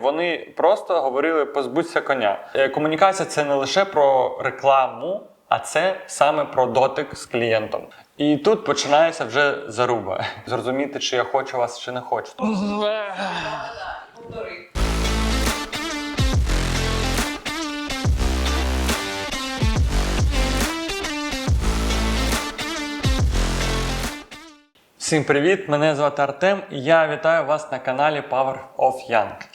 Вони просто говорили позбудься коня. Е, Комунікація це не лише про рекламу, а це саме про дотик з клієнтом. І тут починається вже заруба. Зрозуміти, чи я хочу вас, чи не хочу. Всім привіт! Мене звати Артем і я вітаю вас на каналі Power of Young.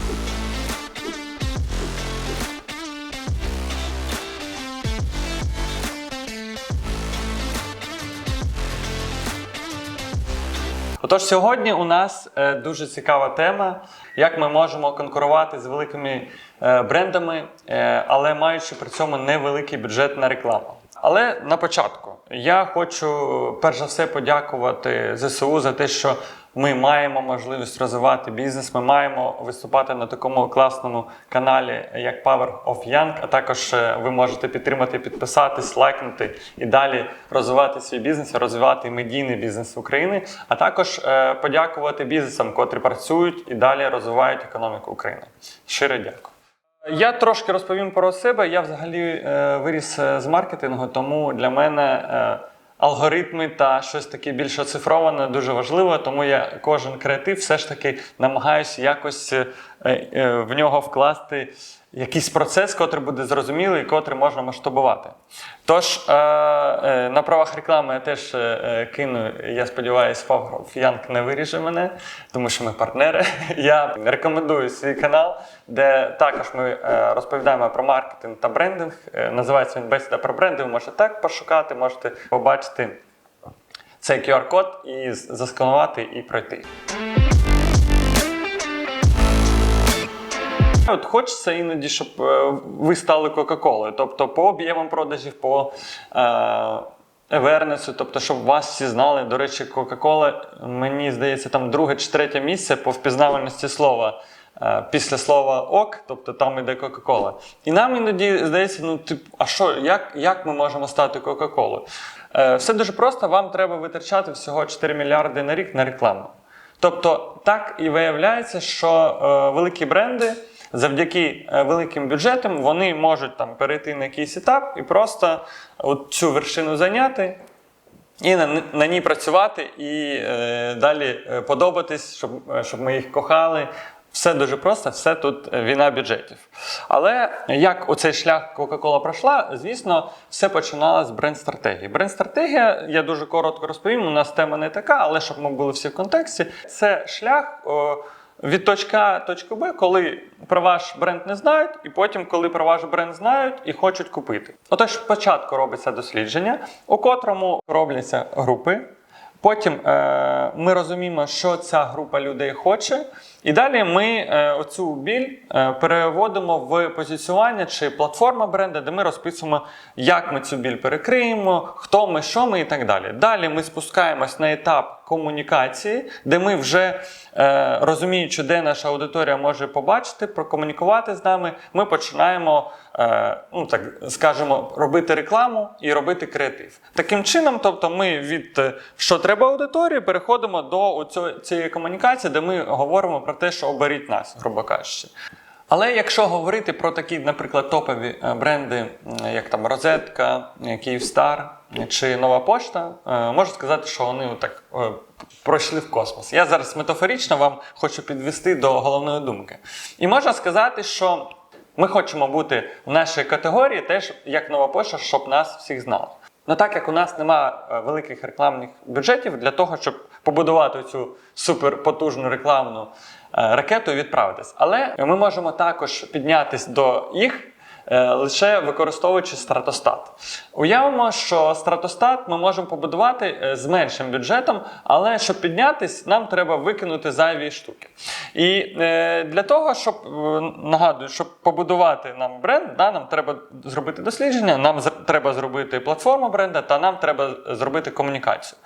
Отож, сьогодні у нас е, дуже цікава тема, як ми можемо конкурувати з великими е, брендами, е, але маючи при цьому невеликий бюджет на рекламу. Але на початку я хочу перш за все подякувати ЗСУ за те, що ми маємо можливість розвивати бізнес. Ми маємо виступати на такому класному каналі, як Power of Young. А також е, ви можете підтримати, підписатись, лайкнути і далі розвивати свій бізнес, розвивати медійний бізнес України. А також е, подякувати бізнесам, котрі працюють і далі розвивають економіку України. Щиро дякую. Я трошки розповім про себе. Я взагалі е, виріс е, з маркетингу, тому для мене е, алгоритми та щось таке більш оцифроване дуже важливо. Тому я кожен креатив все ж таки намагаюся якось е, в нього вкласти якийсь процес, котрий буде зрозумілий і котрий можна масштабувати. Тож е, е, на правах реклами я теж е, е, кину, я сподіваюся, Павлов Янк не виріже мене, тому що ми партнери. Я рекомендую свій канал, де також ми е, розповідаємо про маркетинг та брендинг. Е, Називається він бесіда про бренди. Ви можете так пошукати, можете побачити цей QR-код і засканувати і пройти. От хочеться іноді, щоб е, ви стали Кока-Колою, тобто по об'ємам продажів, по Евернесу, тобто, щоб вас всі знали. До речі, Кока-Кола, мені здається, там друге чи третє місце по впізнаваності слова. е, Після слова ок, тобто там іде Кока-Кола. І нам іноді здається, ну тип, а що, як, як ми можемо стати Кока-Колою? Е, все дуже просто, вам треба витрачати всього 4 мільярди на рік на рекламу. Тобто, так і виявляється, що е, великі бренди завдяки е, великим бюджетам вони можуть там перейти на якийсь етап і просто от цю вершину зайняти. І на, на ній працювати, і е, далі е, подобатись, щоб, е, щоб ми їх кохали. Все дуже просто, все тут війна бюджетів. Але як оцей шлях Coca-Cola пройшла, звісно, все починалося з бренд-стратегії. Бренд-стратегія, я дуже коротко розповім, у нас тема не така, але щоб ми були всі в контексті, це шлях. О, від точки А точки Б, коли про ваш бренд не знають, і потім, коли про ваш бренд знають і хочуть купити. Отож, спочатку робиться дослідження, у котрому робляться групи. Потім е, ми розуміємо, що ця група людей хоче, і далі ми е, оцю біль е, переводимо в позиціювання чи платформа бренда, де ми розписуємо, як ми цю біль перекриємо, хто ми, що ми і так далі. Далі ми спускаємось на етап комунікації, де ми вже е, розуміючи, де наша аудиторія може побачити, прокомунікувати з нами, ми починаємо, ну так скажемо, робити рекламу і робити креатив. Таким чином, тобто, ми від що треба аудиторії переходимо до цієї комунікації, де ми говоримо про те, що оберіть нас, грубо кажучи. Але якщо говорити про такі, наприклад, топові е, бренди, як там Розетка, Київстар чи Нова Пошта, е, можу сказати, що вони отак е, пройшли в космос. Я зараз метафорично вам хочу підвести до головної думки. І можна сказати, що ми хочемо бути в нашій категорії теж як Нова Пошта, щоб нас всіх знали. Ну так як у нас немає великих рекламних бюджетів для того, щоб побудувати цю суперпотужну рекламну е, ракету і відправитись. Але ми можемо також піднятись до їх. е, Лише використовуючи стратостат. Уявимо, що стратостат ми можемо побудувати е, з меншим бюджетом, але щоб піднятись, нам треба викинути зайві штуки. І для того, щоб нагадую, щоб побудувати нам бренд, да, нам треба зробити дослідження, нам треба зробити платформу бренда, та нам треба зробити комунікацію.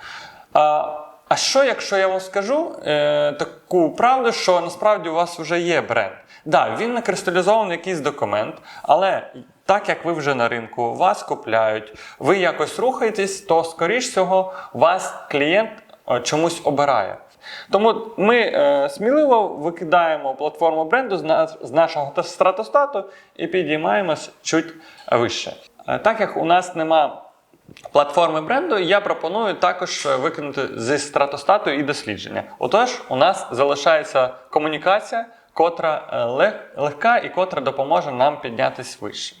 А, що, якщо я вам скажу е, таку правду, що насправді у вас вже є бренд? Да, він не кристалізований якийсь документ, але так як ви вже на ринку, вас купляють, ви якось рухаєтесь, то скоріш всього вас клієнт е, чомусь обирає. Тому ми е, сміливо викидаємо платформу бренду з, на- з нашого стратостату і підіймаємось чуть вище. Е, так як у нас нема платформи бренду, я пропоную також викинути зі стратостату і дослідження. Отож, у нас залишається комунікація, котра е, лег- легка і котра допоможе нам піднятися вище.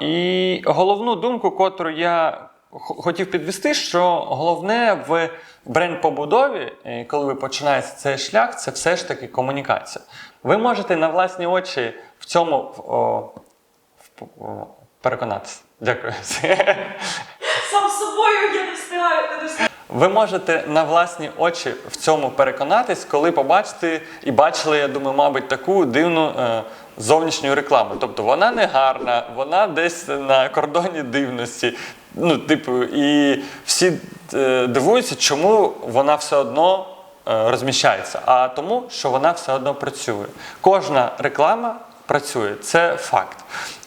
І головну думку, котру я хотів підвести, що головне в бренд-побудові, е, коли ви починаєте цей шлях, це все ж таки комунікація. Ви можете на власні очі в цьому о, переконатися. Дякую. Сам з собою я не встигаю, не встигаю. Ви можете на власні очі в цьому переконатись, коли побачите і бачили, я думаю, мабуть, таку дивну е, зовнішню рекламу. Тобто вона не гарна, вона десь на кордоні дивності. Ну, типу, і всі е, дивуються, чому вона все одно е, розміщається. А тому, що вона все одно працює. Кожна реклама працює, це факт.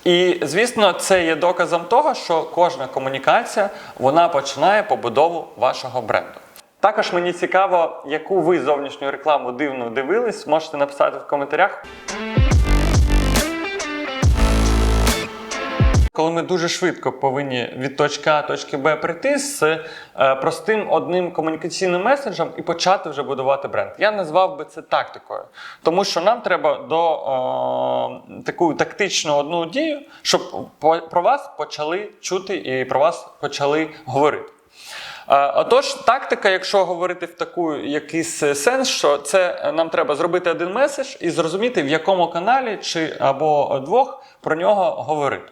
І звісно, це є доказом того, що кожна комунікація вона починає побудову вашого бренду. Також мені цікаво, яку ви зовнішню рекламу дивну дивились, можете написати в коментарях. Коли ми дуже швидко повинні від точки А точки Б прийти з е, простим одним комунікаційним меседжем і почати вже будувати бренд. Я назвав би це тактикою, тому що нам треба до е, таку тактичну одну дію, щоб про вас почали чути і про вас почали говорити. Е, Отож, тактика, якщо говорити в таку якийсь сенс, що це е, нам треба зробити один меседж і зрозуміти, в якому каналі чи або двох про нього говорити.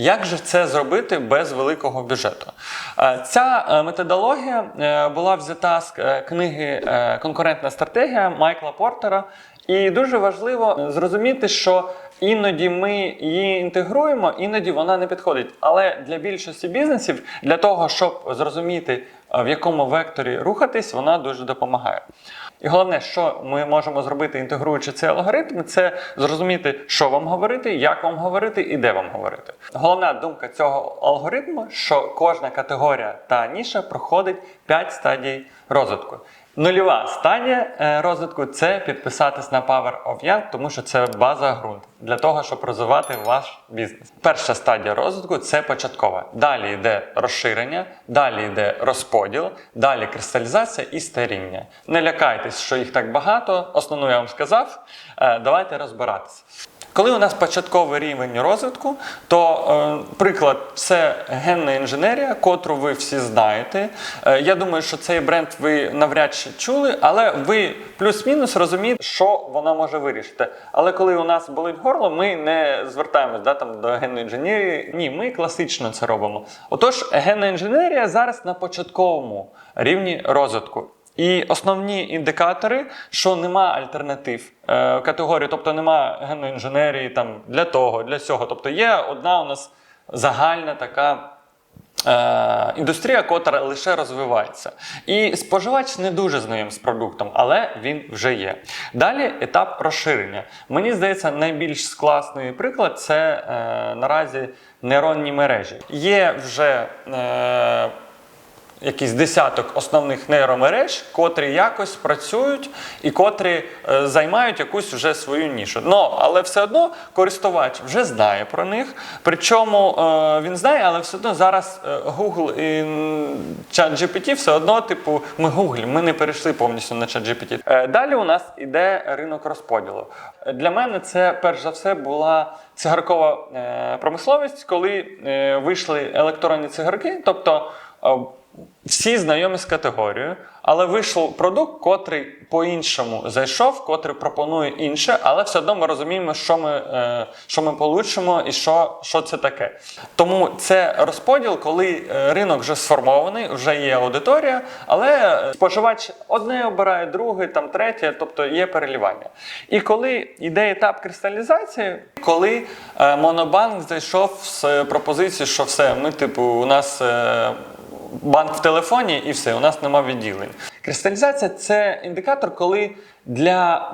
Як же це зробити без великого бюджету? Е, Ця е, методологія е, була взята з книги Конкурентна стратегія Майкла Портера. І дуже важливо зрозуміти, що іноді ми її інтегруємо, іноді вона не підходить. Але для більшості бізнесів, для того, щоб зрозуміти, в якому векторі рухатись, вона дуже допомагає. І головне, що ми можемо зробити, інтегруючи цей алгоритм, це зрозуміти, що вам говорити, як вам говорити і де вам говорити. Головна думка цього алгоритму, що кожна категорія та ніша проходить 5 стадій розвитку. Нульова стадія е, розвитку це підписатись на Power of Young, тому що це база ґрунт для того, щоб розвивати ваш бізнес. Перша стадія розвитку це початкова. Далі йде розширення, далі йде розподіл, далі кристалізація і старіння. Не лякайтесь, що їх так багато. Основну я вам сказав. Е, Давайте розбиратися. Коли у нас початковий рівень розвитку, то е, приклад це генна інженерія, котру ви всі знаєте. Е, я думаю, що цей бренд ви навряд чи чули, але ви плюс-мінус розумієте, що вона може вирішити. Але коли у нас болить горло, ми не звертаємось да, там, до генної інженерії. Ні, ми класично це робимо. Отож, генна інженерія зараз на початковому рівні розвитку. І основні індикатори, що нема альтернатив е, категорії, тобто нема генної інженерії там для того, для цього. Тобто є одна у нас загальна така. Е, індустрія, котра лише розвивається. І споживач не дуже знайом з продуктом, але він вже є. Далі етап розширення. Мені здається, найбільш класний приклад це е, наразі нейронні мережі. Є вже. Е, якийсь десяток основних нейромереж, котрі якось працюють і котрі е, займають якусь вже свою нішу. Но, але все одно користувач вже знає про них. Причому е, він знає, але все одно зараз е, Google і ChatGPT все одно, типу, ми Google, ми не перейшли повністю на ChatGPT. Е, далі у нас іде ринок розподілу. Е, Для мене це перш за все була цигаркова е, промисловість, коли е, вийшли електронні цигарки, тобто. Всі знайомі з категорією, але вийшов продукт, котрий по-іншому зайшов, котрий пропонує інше, але все одно ми розуміємо, що ми, е, що ми получимо і що, що це таке. Тому це розподіл, коли е, ринок вже сформований, вже є аудиторія, але споживач одне обирає, друге, там третє, тобто є перелівання. І коли йде етап кристалізації, коли е, Монобанк зайшов з пропозицією, що все, ми, типу, у нас. е, банк в телефоні і все, у нас нема відділень. Кристалізація це індикатор, коли для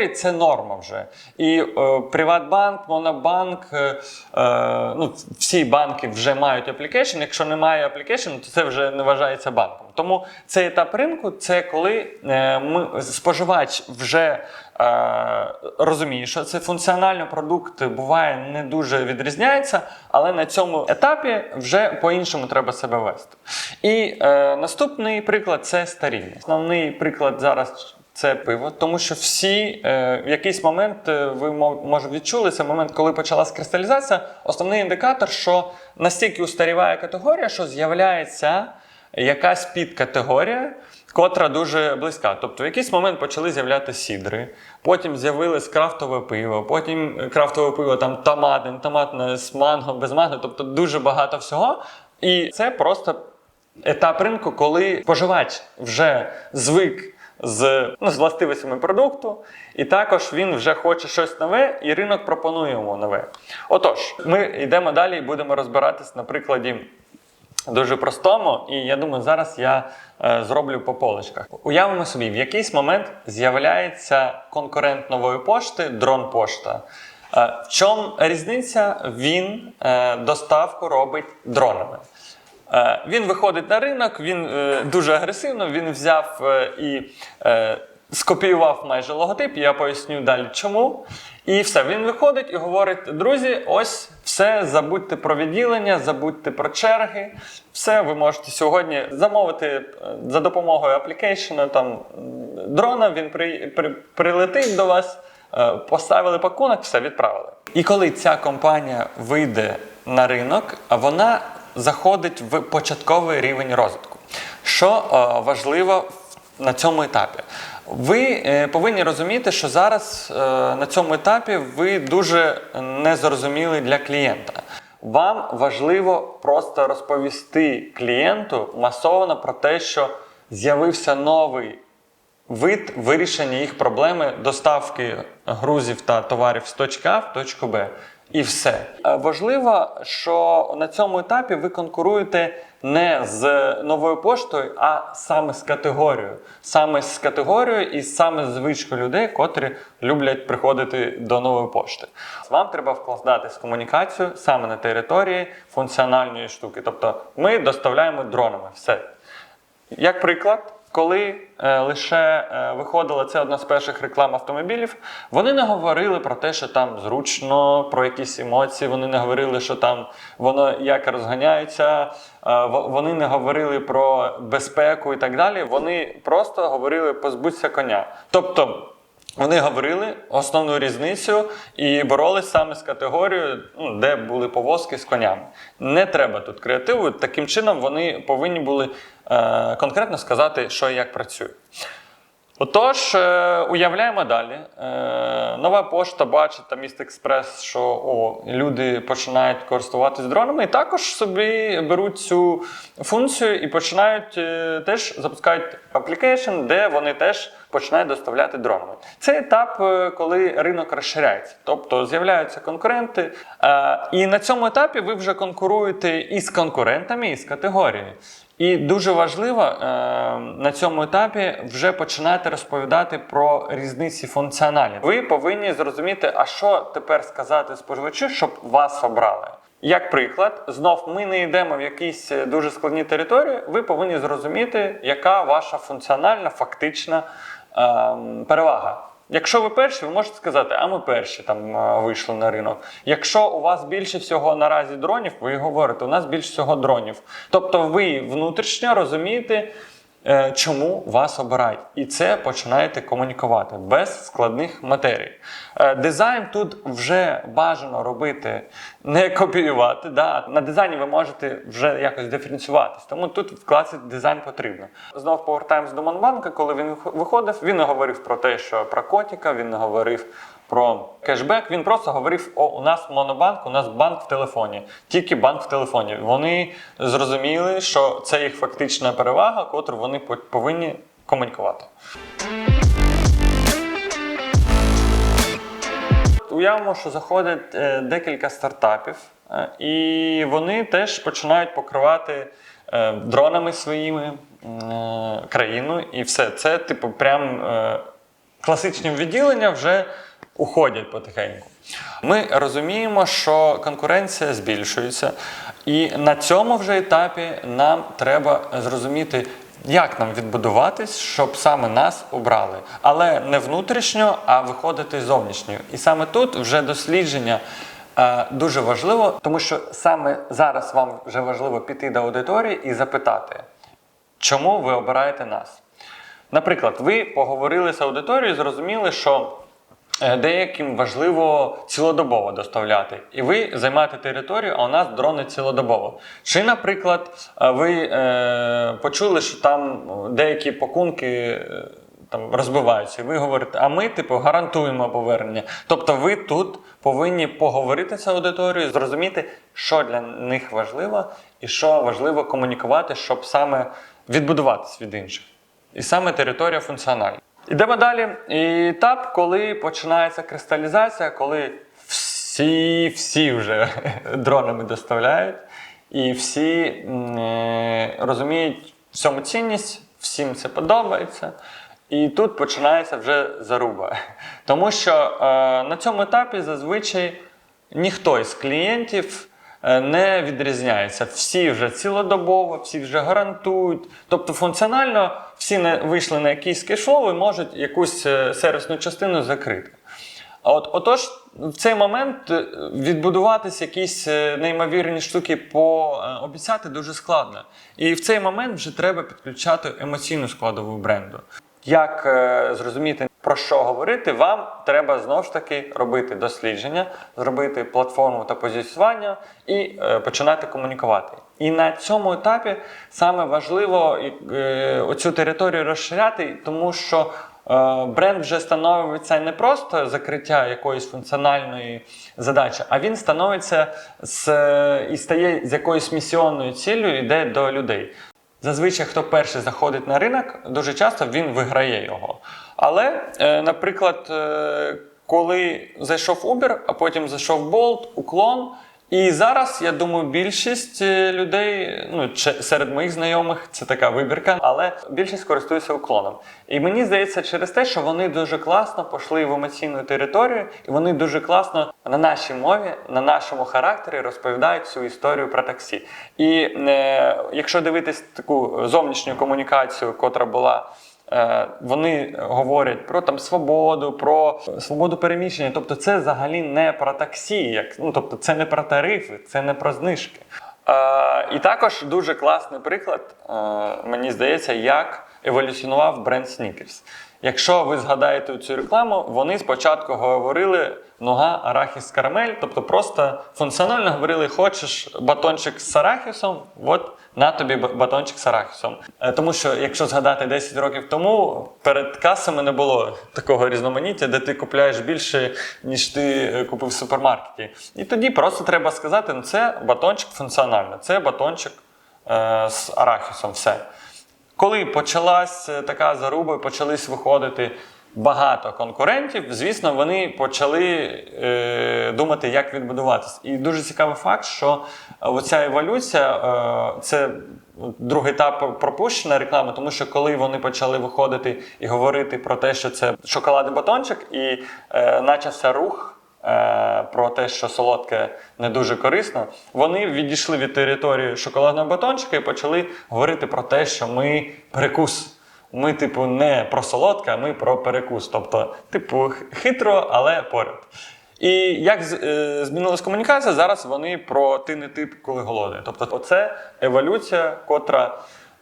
е, це норма вже. І е, Приватбанк, Монобанк, е, е, ну, всі банки вже мають аплікейшн. Якщо немає аплікейшн, то це вже не вважається банком. Тому цей етап ринку це коли е, ми, споживач вже е, розуміє, що це функціональний продукт буває не дуже відрізняється, але на цьому етапі вже по-іншому треба себе вести. І е, наступний приклад це старіння. Основний приклад зараз. Це пиво, тому що всі е, в якийсь момент е, ви може відчули це момент, коли почалась кристалізація. Основний індикатор, що настільки устаріває категорія, що з'являється якась підкатегорія, котра дуже близька. Тобто, в якийсь момент почали з'являтися сідри, потім з'явилось крафтове пиво, потім крафтове пиво там томатне, томатне з манго, без манго, тобто дуже багато всього. І це просто етап ринку, коли споживач вже звик з, ну, з властивостями продукту, і також він вже хоче щось нове, і ринок пропонує йому нове. Отож, ми йдемо далі і будемо розбиратись на прикладі дуже простому, і я думаю, зараз я е, зроблю по полочках. Уявимо собі, в якийсь момент з'являється конкурент нової пошти, дрон пошта. Е, в чому різниця? Він е, доставку робить дронами. Він виходить на ринок, він дуже агресивно, він взяв і скопіював майже логотип, я поясню далі чому. І все, він виходить і говорить: друзі, ось все, забудьте про відділення, забудьте про черги. Все, ви можете сьогодні замовити е, за допомогою аплікейшена там дрона, він при, при, прилетить до вас, е, поставили пакунок, все відправили. І коли ця компанія вийде на ринок, вона заходить в початковий рівень розвитку. Що е, важливо на цьому етапі? Ви е, повинні розуміти, що зараз е, на цьому етапі ви дуже незрозумілі для клієнта. Вам важливо просто розповісти клієнту масово про те, що з'явився новий вид вирішення їх проблеми доставки грузів та товарів з точки А в точку Б. І все. Е, Важливо, що на цьому етапі ви конкуруєте не з новою поштою, а саме з категорією. Саме з категорією і саме з звичкою людей, котрі люблять приходити до нової пошти. Вам треба вкладатись в комунікацію саме на території функціональної штуки. Тобто ми доставляємо дронами. Все. Як приклад, коли е, лише е, виходила це одна з перших реклам автомобілів, вони не говорили про те, що там зручно, про якісь емоції, вони не говорили, що там воно як розганяється, е, вони не говорили про безпеку і так далі. Вони просто говорили позбудься коня. Тобто. Вони говорили основну різницю і боролись саме з категорією, ну, де були повозки з конями. Не треба тут креативу. Таким чином вони повинні були е, конкретно сказати, що і як працює. Отож, е, уявляємо далі. Е, нова пошта бачить там міст Експрес, що о, люди починають користуватись дронами, і також собі беруть цю функцію і починають е, теж запускають аплікейшн, де вони теж починають доставляти дронами. Це етап, е, коли ринок розширяється, тобто з'являються конкуренти. Е, і на цьому етапі ви вже конкуруєте і з конкурентами, і з категорією. І дуже важливо е, на цьому етапі вже починати розповідати про різниці функціональні. Ви повинні зрозуміти, а що тепер сказати споживачу, щоб вас обрали. Як приклад, знов ми не йдемо в якісь дуже складні території. Ви повинні зрозуміти, яка ваша функціональна фактична перевага. Якщо ви перші, ви можете сказати, а ми перші там е, вийшли на ринок. Якщо у вас більше всього наразі дронів, ви говорите, у нас більше всього дронів. Тобто ви внутрішньо розумієте, е, чому вас обирають. І це починаєте комунікувати без складних матерій. Е, Дизайн тут вже бажано робити, не копіювати. Да? На дизайні ви можете вже якось диференціюватись. Тому тут в класі дизайн потрібно. Знов повертаємось до Монбанка, коли він виходив, він не говорив про те, що про котика, він не говорив. Про кешбек він просто говорив: о, у нас монобанк, у нас банк в телефоні, тільки банк в телефоні. Вони зрозуміли, що це їх фактична перевага, котру вони повинні комунікувати. Уявимо, що заходить е, декілька стартапів, е, і вони теж починають покривати е, дронами своїми країну, і все. Це, типу, прям класичні відділення вже уходять потихеньку. Ми розуміємо, що конкуренція збільшується, і на цьому вже етапі нам треба зрозуміти, як нам відбудуватись, щоб саме нас обрали. Але не внутрішньо, а виходити зовнішньо. І саме тут вже дослідження е, дуже важливо, тому що саме зараз вам вже важливо піти до аудиторії і запитати, чому ви обираєте нас. Наприклад, ви поговорили з аудиторією, зрозуміли, що деяким важливо цілодобово доставляти. І ви займаєте територію, а у нас дрони цілодобово. Чи, наприклад, е, ви е, почули, що там деякі пакунки. е, Там розбиваються, і ви говорите, а ми, типу, гарантуємо повернення. Тобто, ви тут повинні поговорити з аудиторією, зрозуміти, що для них важливо, і що важливо комунікувати, щоб саме відбудуватись від інших. І саме територія функціональна. Ідемо далі. Етап, коли починається кристалізація, коли всі, всі вже дронами доставляють, і всі е, розуміють в цьому цінність, всім це подобається. І тут починається вже заруба. Тому що е, на цьому етапі зазвичай ніхто із клієнтів не відрізняється. Всі вже цілодобово, всі вже гарантують. Тобто функціонально всі не вийшли на якийсь кешфлоу і можуть якусь е, сервісну частину закрити. От, отож, в цей момент е, відбудуватись якісь е, неймовірні штуки пообіцяти дуже складно. І в цей момент вже треба підключати емоційну складову бренду. Як е, зрозуміти, про що говорити, вам треба знову ж таки робити дослідження, зробити платформу та позиціювання і е, починати комунікувати. І на цьому етапі саме важливо е, оцю територію розширяти, тому що бренд вже становиться не просто закриття якоїсь функціональної задачі, а він становиться з, і стає з якоюсь місіонною ціллю, йде до людей. Зазвичай, хто перший заходить на ринок, дуже часто він виграє його. Але, е, наприклад, е, коли зайшов Uber, а потім зайшов Bolt, уклон. І зараз, я думаю, більшість е, людей, ну серед моїх знайомих, це така вибірка, але більшість користується уклоном. І мені здається, через те, що вони дуже класно пішли в емоційну територію, і вони дуже класно на нашій мові, на нашому характері розповідають цю історію про таксі. І е, якщо дивитись таку зовнішню комунікацію, котра була. Е, Вони говорять про там свободу, про свободу переміщення. Тобто, це взагалі не про таксі, як ну тобто, це не про тарифи, це не про знижки. Е, і також дуже класний приклад, е, мені здається, як еволюціонував бренд Snickers. Якщо ви згадаєте цю рекламу, вони спочатку говорили нога арахіс карамель, тобто просто функціонально говорили: хочеш батончик з арахісом, от на тобі батончик з арахісом. Е, Тому що, якщо згадати 10 років тому, перед касами не було такого різноманіття, де ти купляєш більше, ніж ти е, купив в супермаркеті. І тоді просто треба сказати: ну це батончик функціонально, це батончик е, з арахісом. Все. Коли почалась е, така заруба, почались виходити багато конкурентів, звісно, вони почали е, думати, як відбудуватись. І дуже цікавий факт, що оця еволюція е, це другий етап пропущена реклама, тому що коли вони почали виходити і говорити про те, що це шоколадний батончик, і е, почався рух. Е, Про те, що солодке не дуже корисно, вони відійшли від території шоколадного батончика і почали говорити про те, що ми перекус. Ми, типу, не про солодке, а ми про перекус. Тобто, типу, хитро, але поряд. І як е, змінилась комунікація, зараз вони про ти не ти, коли голодний. Тобто, оце еволюція, котра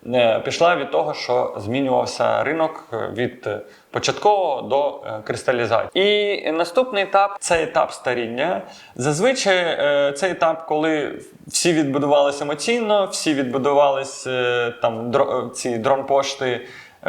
е, пішла від того, що змінювався ринок від початкового до е, кристалізації. І наступний етап це етап старіння. Зазвичай е, це етап, коли всі відбудувалися емоційно, всі відбудувалися е, там ці дрон-пошти.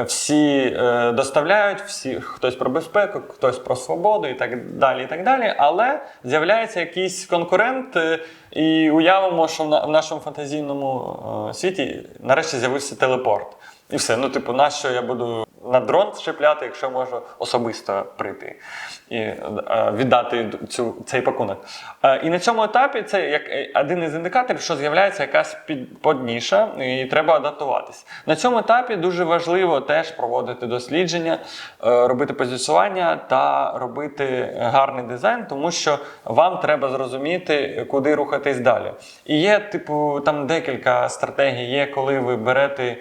Всі е, доставляють, всі хтось про безпеку, хтось про свободу і так далі. і так далі. Але з'являється якийсь конкурент, е, і уявимо, що в, на- в нашому фантазійному е, світі нарешті з'явився телепорт. І все. Ну, типу, на що я буду на дрон щепляти, якщо можу особисто прийти і е, віддати цю, цей пакунок. Е, і на цьому етапі це як е, один із індикаторів, що з'являється якась подніша, і треба адаптуватись. На цьому етапі дуже важливо теж проводити дослідження, робити позиціювання та робити гарний дизайн, тому що вам треба зрозуміти, куди рухатись далі. І є, типу, там декілька стратегій. Є, коли ви берете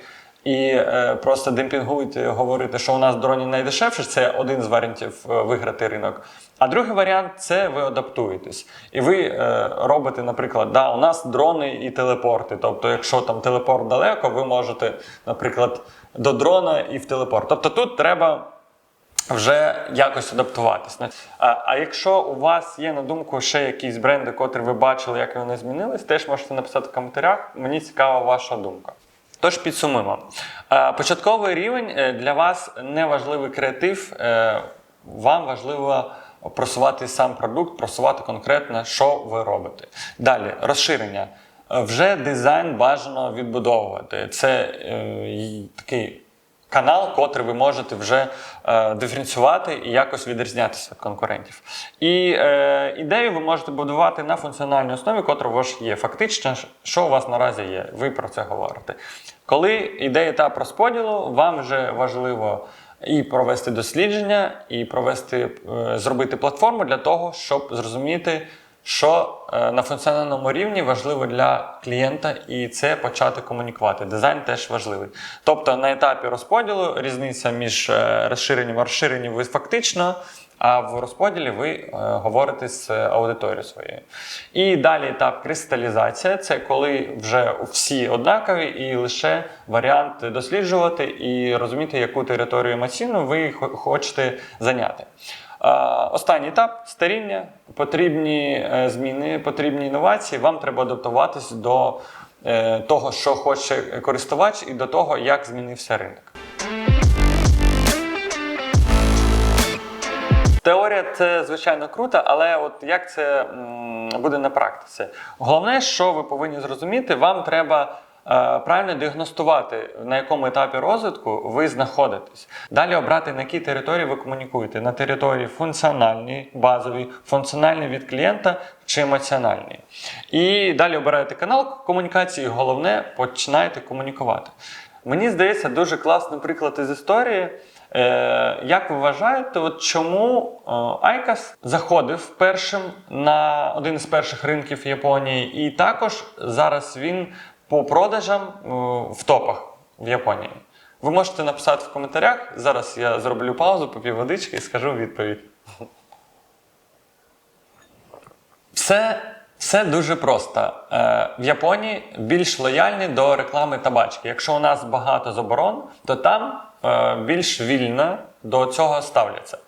і е, просто демпінгуєте, говорите, що у нас дроні найдешевші, це один з варіантів е, виграти ринок. А другий варіант це ви адаптуєтесь. І ви е, робите, наприклад, да, у нас дрони і телепорти. Тобто, якщо там телепорт далеко, ви можете, наприклад, до дрона і в телепорт. Тобто тут треба вже якось адаптуватись. А, а якщо у вас є на думку ще якісь бренди, котрі ви бачили, як вони змінились, теж можете написати в коментарях. Мені цікава ваша думка. Тож підсумуємо. Е, Початковий рівень е, для вас не важливий креатив, е, вам важливо просувати сам продукт, просувати конкретно, що ви робите. Далі розширення. Вже дизайн бажано відбудовувати. Це е, такий канал, котрий ви можете вже е, диференціювати і якось відрізнятися від конкурентів. І е, ідею ви можете будувати на функціональній основі, котра у вас є. Фактично, що у вас наразі є. Ви про це говорите. Коли йде етап розподілу, вам вже важливо і провести дослідження, і провести, е, зробити платформу для того, щоб зрозуміти, що е, на функціональному рівні важливо для клієнта, і це почати комунікувати. Дизайн теж важливий. Тобто на етапі розподілу різниця між е, розширенням і розширенням ви фактично. А в розподілі ви е, говорите з аудиторією своєю. І далі етап кристалізація це коли вже всі однакові, і лише варіант досліджувати і розуміти, яку територію емоційну ви хочете зайняти. Останній етап старіння, потрібні е, зміни, потрібні інновації. Вам треба адаптуватись до е, того, що хоче користувач, і до того, як змінився ринок. Теорія це звичайно круто, але от як це буде на практиці? Головне, що ви повинні зрозуміти, вам треба. Е, Правильно діагностувати, на якому етапі розвитку ви знаходитесь. Далі обрати, на якій території ви комунікуєте. На території функціональній, базовій, функціональній від клієнта чи емоціональній. І далі обираєте канал комунікації, і головне, починаєте комунікувати. Мені здається, дуже класний приклад із історії. Е, як ви вважаєте, от чому е, Айкас заходив першим на один із перших ринків Японії, і також зараз він по продажам е, в топах в Японії? Ви можете написати в коментарях. Зараз я зроблю паузу, попів водички і скажу відповідь. Все, все дуже просто. Е, в Японії більш лояльні до реклами табачки. Якщо у нас багато заборон, то там е, більш вільно до цього ставляться.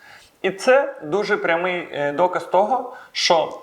І це дуже прямий доказ того, що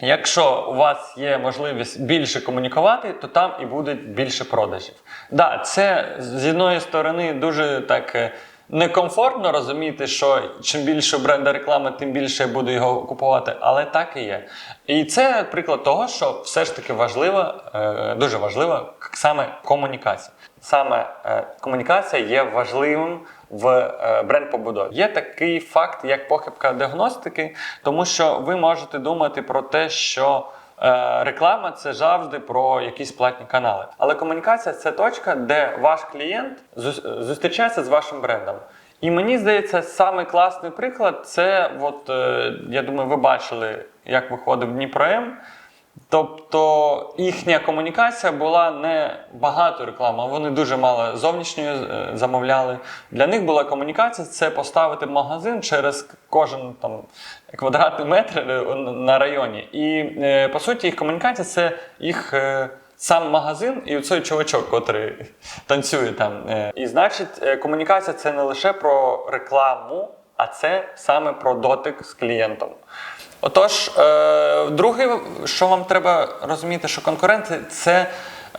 якщо у вас є можливість більше комунікувати, то там і буде більше продажів. Да, це з одної сторони дуже так. е, Некомфортно розуміти, що чим більше бренда реклами, тим більше я буду його купувати, але так і є. І це приклад того, що все ж таки важлива, е, дуже важлива саме комунікація. Саме е, комунікація є важливим в е, бренд-побудові. Є такий факт, як похибка діагностики, тому що ви можете думати про те, що Е, Реклама це завжди про якісь платні канали. Але комунікація це точка, де ваш клієнт зус- зустрічається з вашим брендом. І мені здається, самий класний приклад це, от, е, я думаю, ви бачили, як виходив Дніпро М. Тобто їхня комунікація була не багато реклами, вони дуже мало зовнішньої е, замовляли. Для них була комунікація це поставити магазин через кожен там квадратний метр е, на районі. І е, по суті, їх комунікація це їх. Сам магазин і цей чувачок, котрий танцює там. І значить, комунікація це не лише про рекламу, а це саме про дотик з клієнтом. Отож, е, друге, що вам треба розуміти, що конкуренти це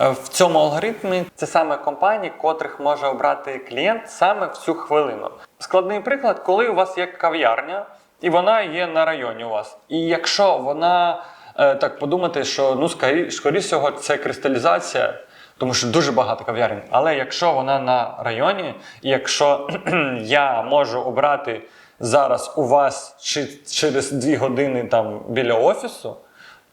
е, в цьому алгоритмі це саме компанії, котрих може обрати клієнт саме в цю хвилину. Складний приклад, коли у вас є кав'ярня, і вона є на районі у вас. І якщо вона е, так подумати, що ну скорі- скоріше всього це кристалізація. тому що дуже багато кав'ярень. Але якщо вона на районі, і якщо я можу обрати зараз у вас чи через дві години там біля офісу,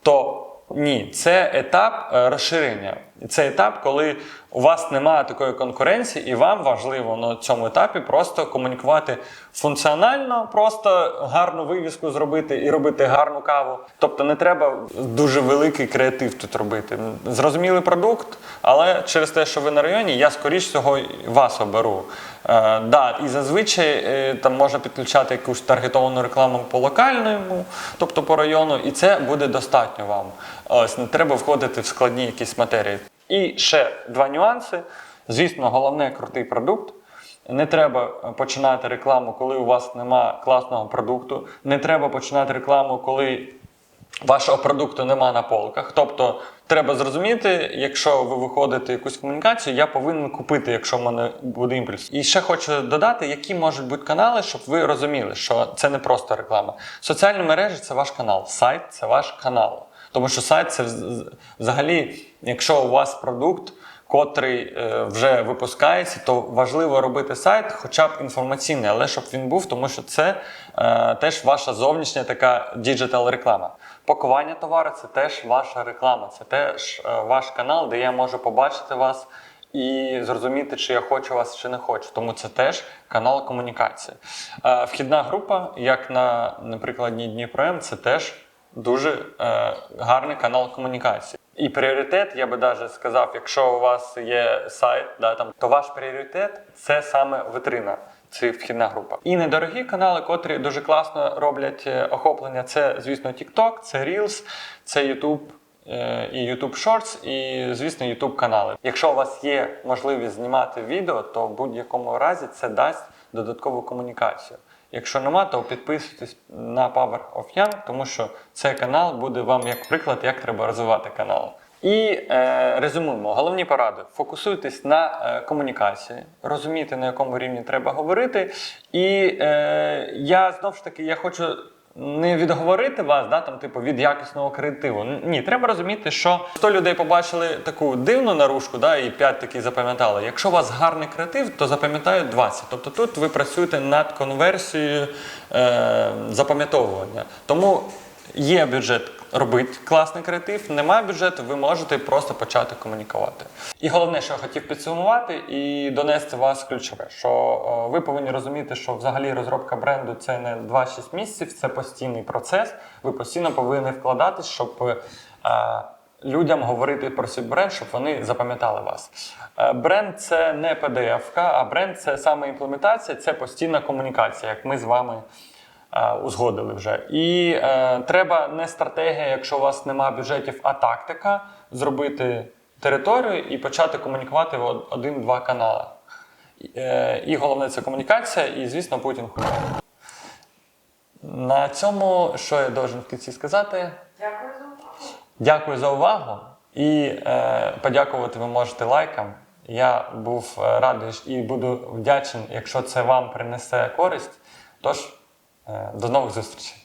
то ні, це етап е, розширення. І Це етап, коли у вас немає такої конкуренції, і вам важливо на цьому етапі просто комунікувати функціонально, просто гарну вивіску зробити і робити гарну каву. Тобто не треба дуже великий креатив тут робити. Зрозумілий продукт, але через те, що ви на районі, я скоріш всього вас оберу. Е, да, і зазвичай е, там можна підключати якусь таргетовану рекламу по локальному, тобто по району, і це буде достатньо вам. Ось не треба входити в складні якісь матерії. І ще два нюанси. Звісно, головне крутий продукт. Не треба починати рекламу, коли у вас немає класного продукту. Не треба починати рекламу, коли вашого продукту нема на полках. Тобто, треба зрозуміти, якщо ви виходите якусь комунікацію, я повинен купити, якщо в мене буде імпульс. І ще хочу додати, які можуть бути канали, щоб ви розуміли, що це не просто реклама. Соціальні мережі це ваш канал, сайт це ваш канал. Тому що сайт це взагалі, якщо у вас продукт. Котрий е, вже випускається, то важливо робити сайт, хоча б інформаційний, але щоб він був, тому що це е, теж ваша зовнішня така діджитал реклама. Пакування товару це теж ваша реклама, це теж е, ваш канал, де я можу побачити вас і зрозуміти, чи я хочу вас, чи не хочу. Тому це теж канал комунікації. Е, вхідна група, як на, наприклад, Дніпром, це теж дуже е, гарний канал комунікації. І пріоритет, я би навіть сказав, якщо у вас є сайт, да, там, то ваш пріоритет це саме витрина. Це вхідна група. І недорогі канали, котрі дуже класно роблять е, охоплення. Це, звісно, TikTok, це Reels, це YouTube е, і YouTube Shorts, і, звісно, YouTube канали. Якщо у вас є можливість знімати відео, то в будь-якому разі це дасть додаткову комунікацію. Якщо нема, то підписуйтесь на Power of Young, тому що цей канал буде вам як приклад, як треба розвивати канал. І е, резюмуємо. Головні поради: фокусуйтесь на е, комунікації, розумійте, на якому рівні треба говорити. І е, я знову ж таки я хочу не відговорити вас, да, там, типу, від якісного креативу. Ні, треба розуміти, що 100 людей побачили таку дивну наружку, да, і 5 такі запам'ятали. Якщо у вас гарний креатив, то запам'ятають 20. Тобто тут ви працюєте над конверсією е, запам'ятовування. Тому є бюджет робити класний креатив, немає бюджету, ви можете просто почати комунікувати. І головне, що я хотів підсумувати і донести вас ключове, що е, ви повинні розуміти, що взагалі розробка бренду це не 2-6 місяців, це постійний процес. Ви постійно повинні вкладатись, щоб. е, Людям говорити про свій бренд, щоб вони запам'ятали вас. Е, Бренд це не PDF, а бренд це саме імплементація, це постійна комунікація, як ми з вами узгодили вже. І е, треба не стратегія, якщо у вас немає бюджетів, а тактика зробити територію і почати комунікувати в один-два канали. Е, і головне це комунікація, і, звісно, Путін хуй. На цьому, що я должен в кінці сказати? Дякую за увагу. Дякую за увагу і е, подякувати ви можете лайкам. Я був е, радий і буду вдячний, якщо це вам принесе користь. Тож, е, до нових зустрічей.